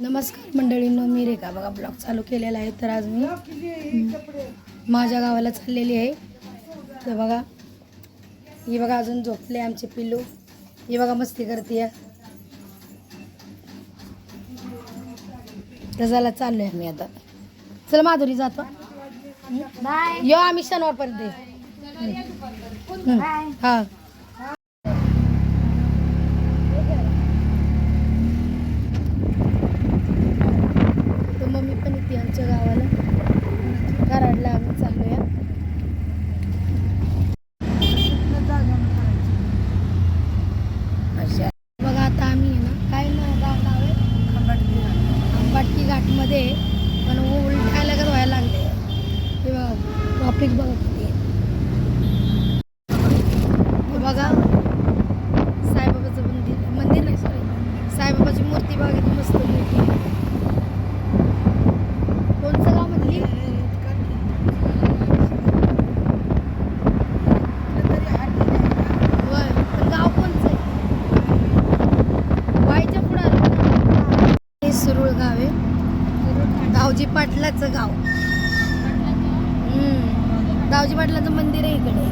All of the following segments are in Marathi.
नमस्कार मंडळींनो मी रेखा बघा ब्लॉग चालू केलेला आहे. तर आज मी माझ्या गावाला चाललेली आहे. तर बघा ही बघा अजून झोपले आमचे पिल्लू. ही बघा मस्ती करते तर चला चाललोय आम्ही आता. चला माधुरी जातो यो आम्ही शनिवारपर्यंत. हा तर मम्मी पण येते आमच्या गावाला कराडला आम्ही चाललोया अच्छा बघा आता आम्ही आहे ना काय ना गाव नाव आहे आंबाटकी घाटमध्ये आहे. पण उलटायला का व्हायला लागले हे बघा ट्रॉफिक बघा किती आहे. हे बघा साईबाबाचं मंदिर मंदिर नाही सॉरी साईबाबाची मूर्ती बघा किती मस्त मूर्ती आहे. कोणचं गाव म्हणली होय पण गाव कोणचं आहे वाईच्या पुढं आलं. हे सुरुळ गाव आहे गावजी पाटलाचं गाव हम्म. गावजी पाटलाचं मंदिर आहे इकडे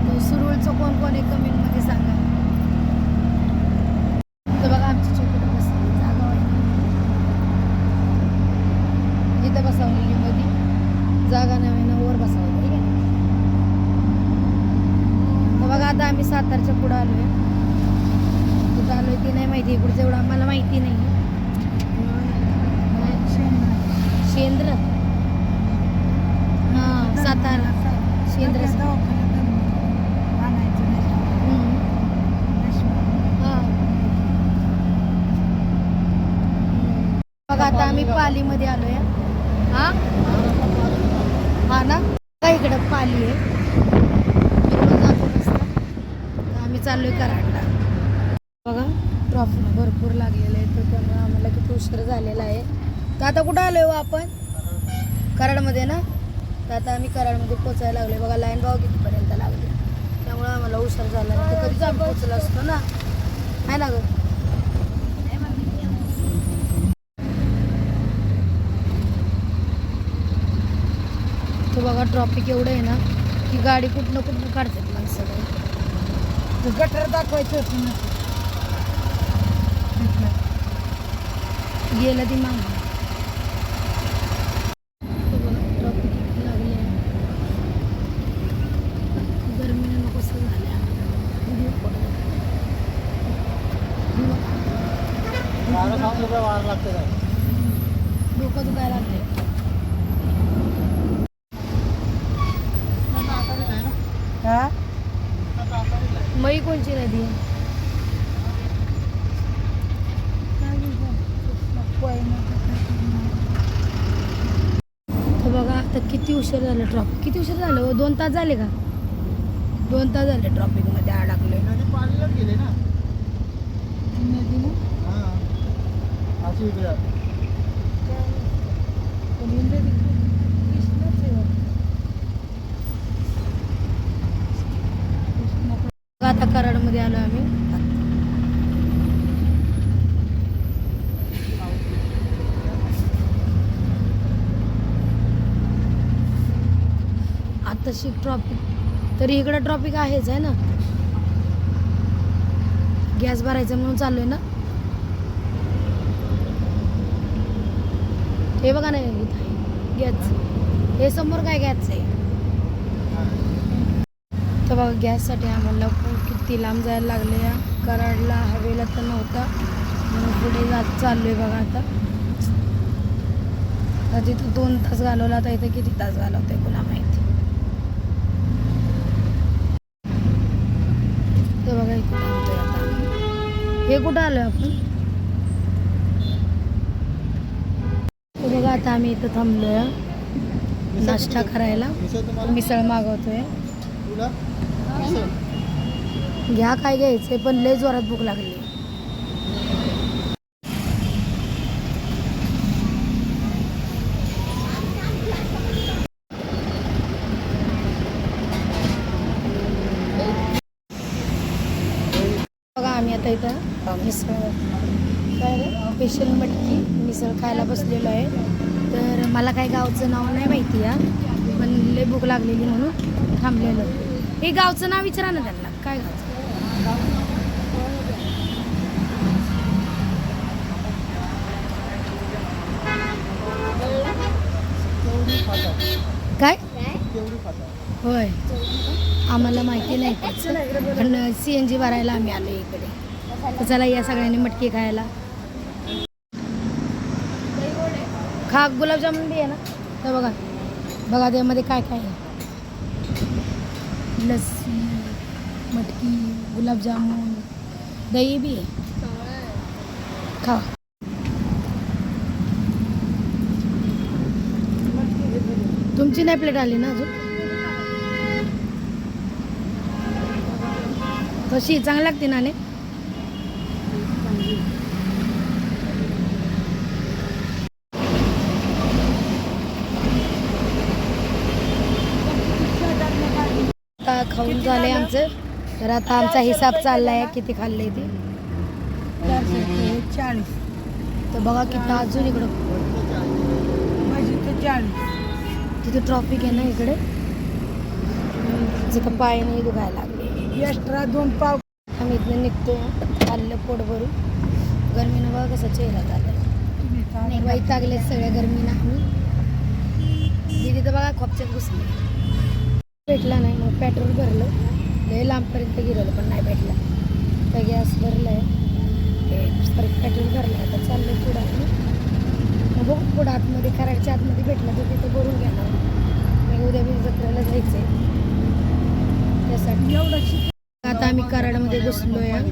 तर सुरुळचं कोण कोण आहे कमेंटमध्ये सांगा तर बघा आमची छोटी बसली जागा आहे इथं बसावलेली मध्ये जागा नव्हे ना वर बसावली ठीक आहे तर बघा आता आम्ही सातारच्या पुढं आलोय. कुठं आलोय ते नाही माहिती. इकडचं एवढं आम्हाला माहिती नाही. शेंद्र. हां सातारा. शेंद्र. बघा आता आम्ही पालीमध्ये आलोय. हा? हा ना? का इकडं पाली आहे. चालू आहे कराडला बघा ट्रॉफिक भरपूर लागलेलं आहे तर त्यामुळे आम्हाला किती उशीर झालेला आहे. तर आता कुठं आलो हो आपण? कराडमध्ये ना? तर आता आम्ही कराडमध्ये पोचायला लागलो बघा लाईन भाव कितीपर्यंत लागली. त्यामुळे आम्हाला उशीर झाला नाही. तर कधीच आम्ही पोचलो असतो ना? आहे ना गं? बघा ट्रॉफिक एवढं आहे ना की गाडी कुठनं कुठनं काढतात माणसं. गटर दाखवायचं होतं ना. गेलं ती माग. डोकं दुखायला लागले हा मई कोणची नदी आहे? तर बघा आता किती उशीर झालं ट्रॉफिक किती उशीर झालं हो? दोन तास झाले का? दोन तास झाले ट्रॉफिकमध्ये अडकले आता कराडमध्ये आलो आम्ही. तशी ट्रॉफिक तरी इकडं ट्रॉफिक आहेच आहे ना? गॅस भरायचा म्हणून चाललोय ना? हे बघा नाही इथं गॅस. हे समोर काय गॅस आहे? तर बघा गॅससाठी आम्हाला किती लांब जायला लागले या कराडला हवेला तर नव्हता. म्हणून पुढे जात चाललो आहे बघा आता. आता तिथं दोन तास घालवला आता इथं किती तास घालवतोय कुणा माहिती तर बघा इथं थांबतोय आता आम्ही. हे कुठं आलोय आपण? बघा आता आम्ही इथं थांबलोय. नाश्ता करायला. मिसळ मागवतोय. घ्या काय घ्यायचंय पण लय जोरात भूक लागली. बघा आम्ही आता इथं मिसळ काय स्पेशल मटकी मिसळ खायला बसलेलो आहे. तर मला काही गावचं नाव नाही माहिती आहे पण लय भूक लागलेली म्हणून थांबलेलो. हे गावचं नाव विचारा ना त्यांना काय गावचं? काय? होय. आम्हाला माहिती नाही. पण सी एन जी भरायला आम्ही आलो इकडे. तर चला या सगळ्यांनी मटकी खायला. खा गुलाबजामुन बी आहे ना? तर बघा बघा त्यामध्ये काय काय आहे. लस्सी मटकी गुलाबजामुन दही बी आहे. खा. तुमची नाही प्लेट आली ना अजून? कशी? चांगली लागते नाणे आता खाऊन झालंय आमचं. तर आता आमचा हिसाब चाललाय किती खाल्लंय ते. चाळीस. तर बघा किती अजून इकडं. चाळीस. तिथे ट्रॉफिक आहे ना इकडे. तिथं पाय नाही दुखायला लागले. एक्स्ट्रा दोन पाव. आम्ही इथनं निघतो खाल्लं पोट भरून गरमीनं बघा कसा चेहरा झाला वैतागले सगळ्या गरमीनं आम्ही. दिदी तर बघा खोपच्यात घुसली. भेटला नाही मग पेट्रोल भरलं. लय लांबपर्यंत गिरवलं पण नाही भेटला. तर गॅस भरलं आहे परत पेट्रोल भरलं आता चाललं पुढं. मग बघू पुढं आतमध्ये कराडच्या आतमध्ये भेटलं तर तिथं भरून घेणार. मग उद्या मी जत्रेला जायचं आहे त्यासाठी. एवढं आता आम्ही कराडमध्ये घुसलो आहे आणि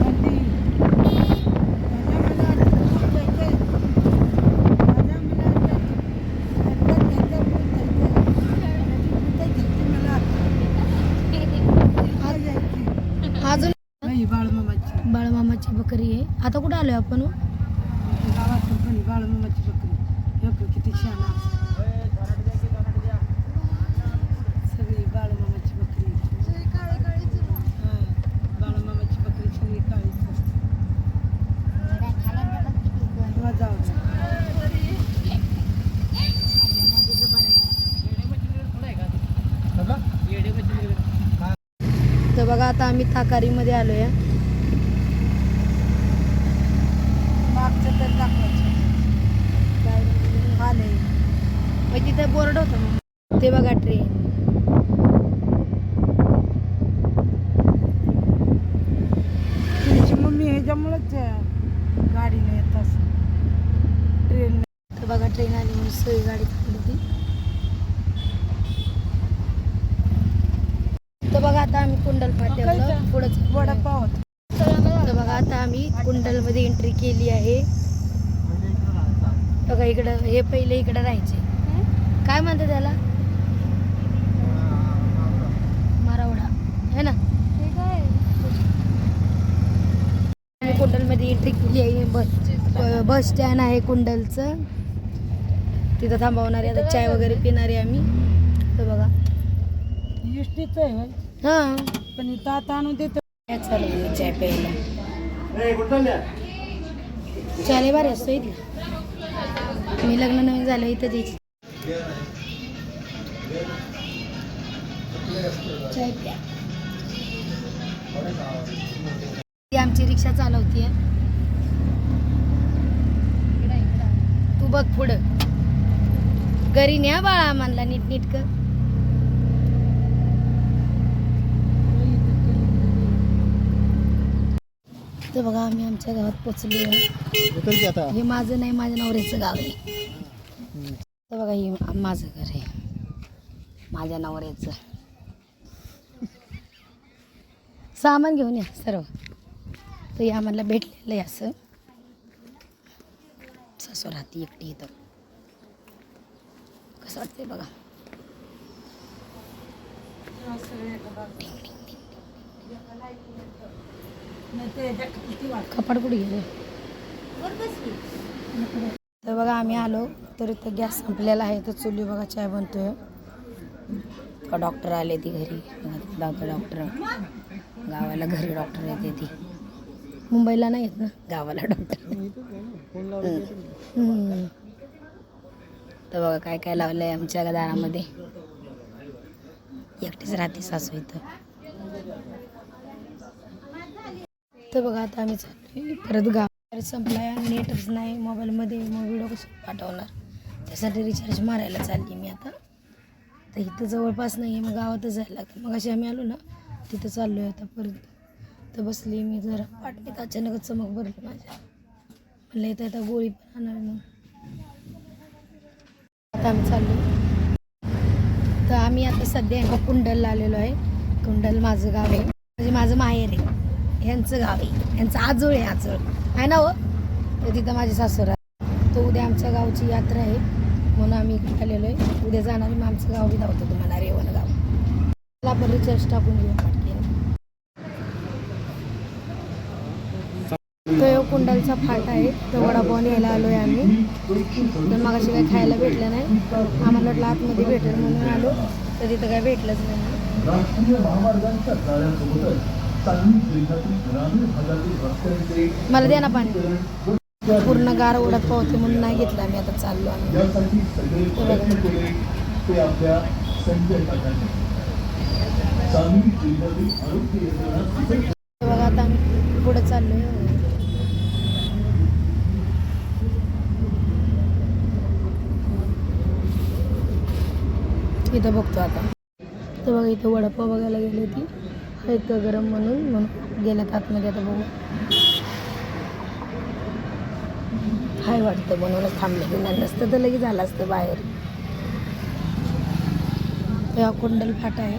मंदी. माझ्या मुलाला जायचंय. माझ्या मुलाला जायचंय. जायचंय मला. आज जायची. अजून नाही, बाळमामाची बाळमामाची बकरी आहे आलोय आपण हो? किती छान आहे. सगळी बाळमामाची बकरी बाळमामाची बकरी सगळी काळीच असते. तर बघा आता आम्ही ताकारीमध्ये आलोय मागचं तर दाखवायचं आले मग तिथं बोर्ड होतं ते बघा ट्रेन तुमची मम्मी ह्याच्यामुळेच गाडीने येत असं. ट्रेन तर बघा ट्रेन आली म्हणून सोयी गाडी होती. तर बघा आता आम्ही कुंडल फाट्यावर पुढंच वडापाव. तर बघा आता आम्ही कुंडलमध्ये एंट्री केली आहे. बघा इकडं हे पहिले इकडं राहायचे. काय म्हणते त्याला? मारावडा है ना? कुंडलमध्ये एंट्री केली आहे बस बस स्टँड आहे कुंडलचं. तिथं थांबवणारे आता चाय वगैरे पिणारे आम्ही. तर बघा. इष्टीच आहे. हां. पण इथं आता आणून देतो. चालू चाय प्यायला. चाले बारे असतो इथे मी लग्न नवीन झालं इथं ती आमची रिक्षा चालवतीये. तू बघ पुढं. घरी न्या बाळा म्हणला नीट नीट कर. तर बघा आम्ही आमच्या गावात पोचलो आहे हे माझं नाही माझ्या नवऱ्याचं गाव आहे. बघा हे माझं घर आहे. माझ्या नवऱ्याचं. सामान घेऊन या सर्व. तर हे आम्हाला भेटलेलं आहे असं. सासू राहते एकटी इथं. कसं वाटतंय बघा. कपाट कुठे गेले? तर बघा आम्ही आलो. तर इथं गॅस संपलेला आहे. तर चुली बघा चाय बनतोय. का डॉक्टर आले ती घरी? डॉक्टर डॉक्टर गावाला घरी डॉक्टर येते ती. मुंबईला नाही येत ना? गावाला डॉक्टर. तर बघा काय काय लावलं आहे आमच्या दारामध्ये? एकटीच राहते सासू इथं. तर बघा आता आम्ही चाललोय परत गाव. संपलाय नेटच नाही. मोबाईलमध्ये मग व्हिडिओ कसं पाठवणार. त्यासाठी रिचार्ज मारायला चालली मी आता. तर इथं जवळपास नाही आहे मग गावातच जायला लागतं. मग अशी आम्ही आलो ना तिथं चाललो आहे आता परत. तर बसली मी जरा. पाटणीत अचानकच चमक भरली माझ्या. म्हणलं येतं आता गोळी पण आणणार मग आता आम्ही चाललो तर आम्ही आता सध्या एका कुंडलला आलेलो आहे. कुंडल माझं गाव आहे. म्हणजे माझं माहेर आहे. ह्यांचं गाव आहे. यांचं आजोळ आहे आजोळ. आहे ना हो? तर तिथं माझे सासर आहे उद्या आमच्या गावची यात्रा आहे. म्हणून आम्ही इकडे आलेलो आहे. उद्या जाणार मग आमचं गाव बी धावतो तुम्हाला रेवण गाव. चला आपण रिचार्ज टाकून घेऊ. तो एक कुंडलचा फाट आहे. तो वडापाव यायला आलो आहे आम्ही. तर मग काही खायला भेटलं नाही. आम्हाला वाटलं आतमध्ये भेटेल म्हणून आलो. तर तिथं काय भेटलंच नाही. मला द्या ना पाणी. पूर्ण गार ओढत पावते म्हणून नाही घेतलं आम्ही आता चाललो बघा आता आम्ही पुढे चाललोय. इथं बघतो आता. तर बघा इथं वडापाव बघायला गेली होती. हा गरम म्हणून म्हणून गेल्यात आतमध्ये आता बघू. हाय वाटतं म्हणूनच थांबलं. की नाही नसतं तर लगेच झालं असतं बाहेर. तेव्हा कुंडल फाटा आहे.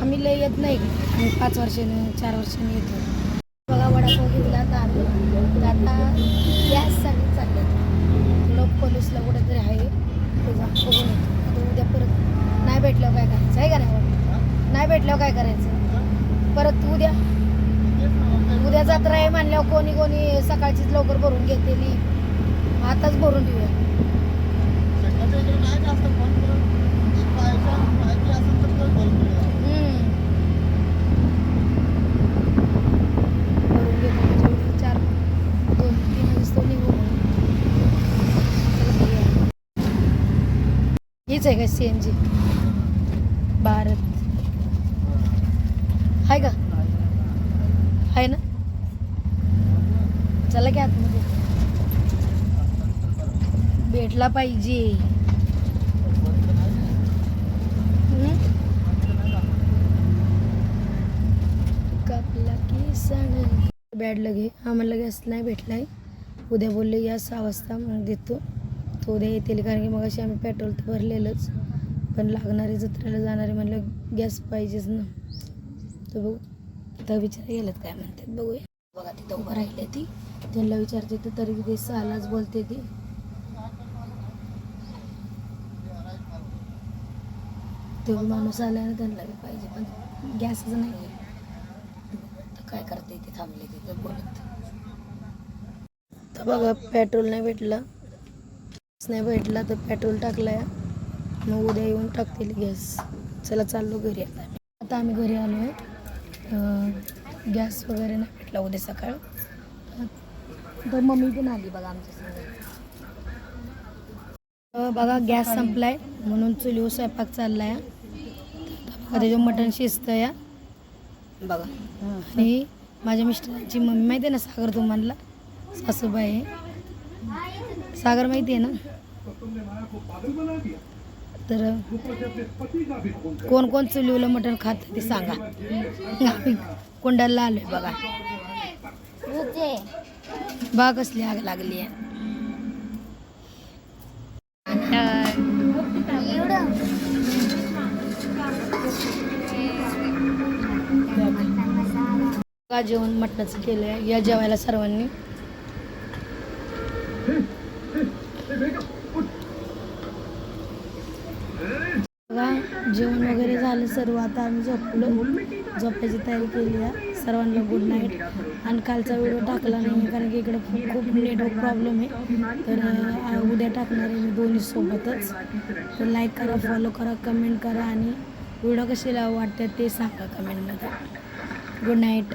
आम्ही लय येत नाही. आम्ही पाच वर्षाने चार वर्षाने येतो. बघा वडापाव घेतला तर आम्ही. तर आता गॅससाठी चालले लोक पोलीसला कुठेतरी आहे. ते बघून येतो. आता उद्या परत नाही भेटलं काय करायचं आहे का नाही? नाही भेटल्यावर काय करायचं? परत उद्या. उद्या जत्रा आहे म्हणल्यावर कोणी कोणी सकाळचीच लवकर भरून घेतलेली आताच भरून ठेवूया. भरून चार दोन तीन हीच आहे का सी एन जी भारत. आहे का? आहे ना? चला की आतमध्ये. भेटला पाहिजे. कापला की सांग बॅड लगे. आम्हाला गॅस नाही भेटलाय. उद्या बोलले या सहा वाजता मग देतो. तो उद्या येतील कारण की मग अशी आम्ही पेट्रोल तर भरलेलंच. पण लागणारे जत्रेला जाणारे म्हणलं गॅस पाहिजेच ना. तर बघू. तिथं विचार गेलेत काय म्हणतात बघूया. बघा तिथं उभं राहिले ती. त्यांना विचारते तर तरी ते सहालाच बोलते ती. तो माणूस आला ना त्यांना बी पाहिजे पण गॅसच नाही आहे तर काय करते ते थांबले तिथे बोलत. तर बघा पेट्रोल नाही भेटलं. गॅस नाही भेटला तर पेट्रोल टाकलाय. मग उद्या येऊन टाकतील गॅस. चला चाललो घरी आता. आता आम्ही घरी आलो आहे गॅस वगैरे नाही भेटला उद्या सकाळ. तर मम्मी पण आली बघा आमच्या बघा गॅस संपलाय. म्हणून चुलीवर स्वयंपाक चाललाय. आता त्याच्यावर मटण शिजतं या बघा. आणि माझ्या मिस्टरांची मम्मी माहिती आहे ना सागर तुम्हाला? सासूबाई. सागर माहिती आहे ना? तर कोण कोण चुलीवलं मटण खात ते सांगा. आम्ही कोंडाला आलोय बघा. बा कसली आग लागली आहे. जेवण मटणाचं केलंय. या जेवायला सर्वांनी बघा जेवण वगैरे झालं सर्व आता आम्ही झोपलो. झोपायची तयारी केली आहे. सर्वांना गुड नाईट आणि कालचा व्हिडिओ टाकला नाही कारण की इकडे खूप नेटवर्क प्रॉब्लेम आहे. तर उद्या टाकणार आहे मी दोन्ही सोबतच. तर लाईक करा फॉलो करा कमेंट करा आणि व्हिडिओ कशी वाटतात ते सांगा कमेंटमध्ये गुड नाईट